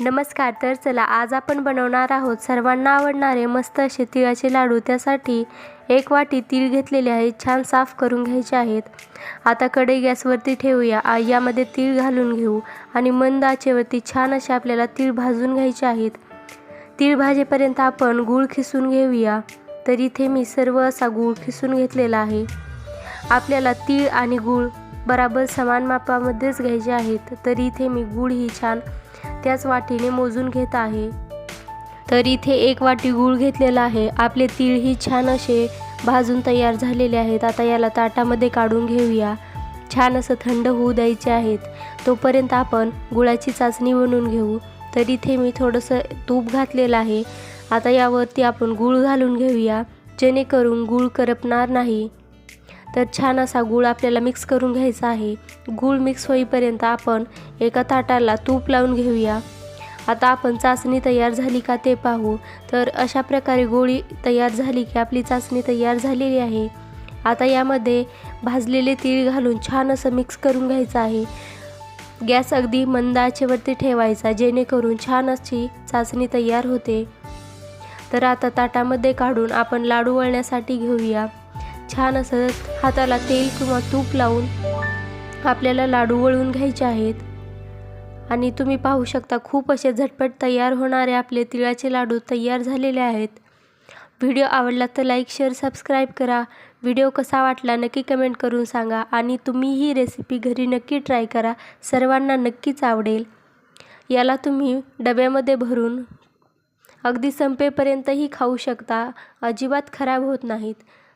नमस्कार तर चला आज आपण बनवणार आहोत सर्वांना आवडणारे मस्त असे तिळाचे लाडू. त्यासाठी एक वाटी तीळ घेतलेले आहेत छान साफ करून घ्यायचे आहेत. आता कढई गॅसवरती ठेवूया. यामध्ये तीळ घालून घेऊ आणि मंद आचेवरती छान असे आपल्याला तीळ भाजून घ्यायचे आहेत. तीळ भाजेपर्यंत आपण गूळ खिसून घेऊया. तर इथे मी सर्व असा गूळ खिसून घेतलेला आहे. आपल्याला तीळ आणि गूळ बराबर समान मापामध्येच घ्यायचे आहेत. तर इथे मी गूळ ही छान त्याच वाटीने मोजून घेत आहे. तर इथे एक वाटी गूळ घेतलेला आहे. आपले तीळ ही छान असे भाजून तयार झालेले आहेत. आता याला ताटामध्ये काढून घेऊया. छान असं थंड होऊ द्यायचे आहेत. तोपर्यंत आपण गुळाची चाचणी बनवून घेऊ. तर इथे मी थोडंसं तूप घातलेलं आहे. आता यावरती आपण गूळ घालून घेऊया. जेणेकरून गूळ करपणार नाही. तर छान असा गूळ आपल्याला मिक्स करून घ्यायचा आहे. गूळ मिक्स होईपर्यंत आपण एका ताटाला तूप लावून घेऊया. आता आपण चाचणी तयार झाली का ते पाहू. तर अशा प्रकारे गोळी तयार झाली की आपली चाचणी तयार झालेली आहे. आता यामध्ये भाजलेले तीळ घालून छान असं मिक्स करून घ्यायचं आहे. गॅस अगदी मंद आचेवरती ठेवायचा जेणेकरून छान अशी चाचणी तयार होते. तर आता ताटामध्ये काढून आपण लाडू वळण्यासाठी घेऊया. छान असं हाताला तेल किंवा तूप लावून आपल्याला लाडू वळून घ्यायचे आहेत. आणि तुम्ही पाहू शकता खूप असे झटपट तयार होणारे आपले तिळाचे लाडू तयार झालेले आहेत. व्हिडिओ आवडला तर लाईक शेअर सबस्क्राईब करा. व्हिडिओ कसा वाटला नक्की कमेंट करून सांगा. आणि तुम्ही ही रेसिपी घरी नक्की ट्राय करा. सर्वांना नक्कीच आवडेल. याला तुम्ही डब्यामध्ये भरून अगदी संपेपर्यंतही खाऊ शकता. अजिबात खराब होत नाहीत.